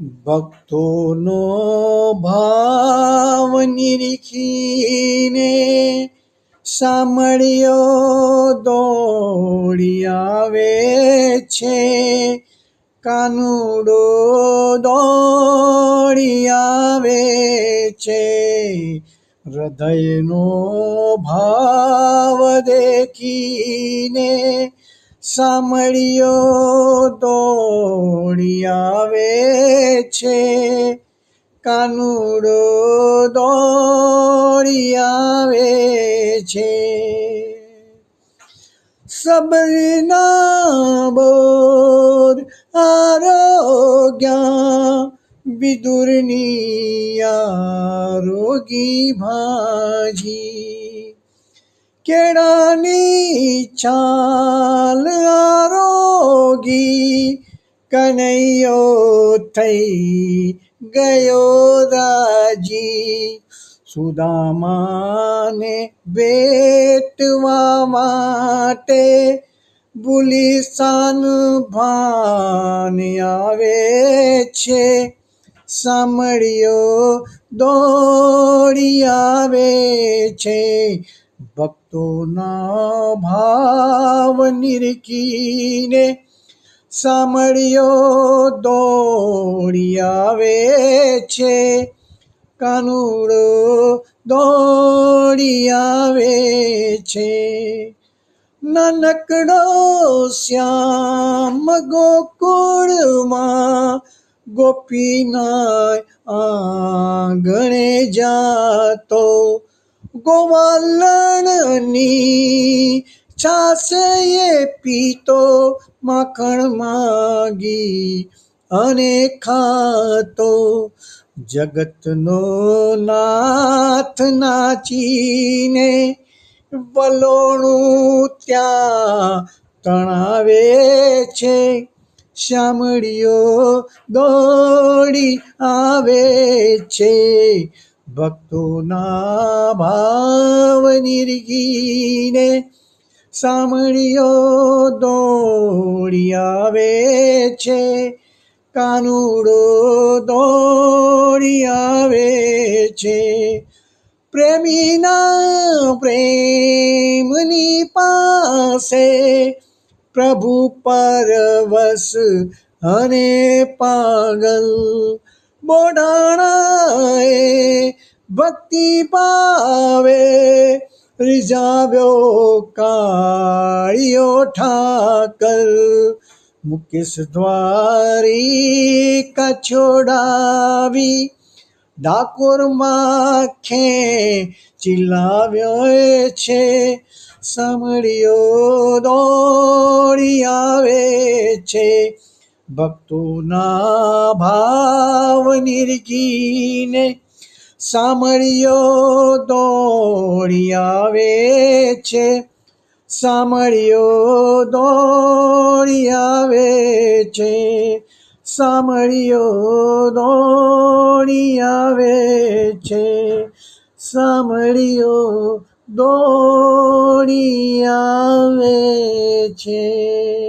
ભક્તોનો ભાવ નિરીખીને સામળ્યો દોડી આવે છે. કાનુડો દોડી આવે છે. હૃદયનો ભાવ દેખીને સામળિયો દોડી આવે છે. કાનુડો દોડી આવે છે. સબરના બોર આરોગ્યા વિદુરની આરોગી ભાજી. કેળાની ચાલ આરોગી કનૈયો થઈ ગયો રાજી. સુદામાને ભેટવા માટે બુલિસાન ભાન આવે છે. સાંભળ્યો દોડી આવે છે. ભક્તોના ભાવ નિરખીને સામળિયો દોડી આવે છે. કાનુડો દોડી આવે છે. નાનકડો શ્યામ ગોકુળમાં ગોપીના આંગણે જાતો ગોવાલણની છાસ એ પીતો માખણ માગી અને ખાતો જગતનો નાથ નાચીને વલોણું ત્યાં તણાવે છે શામળીઓ દોડી આવે છે ભક્તોના ભાવ નિર્ગીને સામળીઓ દોડી આવે છે. કાનુડો દોડી આવે છે. પ્રેમીના પ્રેમની પાસે પ્રભુ પરવસ અને પાગલ બોડાણાએ ભક્તિ પાવે, રીઝાવ્યો કાળિયો ઠાકર. મુકેશ દ્વારી કછોડાવી ડાકોર માખે ચિલ્લાવ્યો છે. સમળિયો દોડી આવે છે. ભક્તોના ભાવ નિરગીને સામળિયો દોડી આવે છે. સામળિયો દોડી આવે છે. સામળિયો દોડી આવે છે. સામળિયો દોડી આવે છે.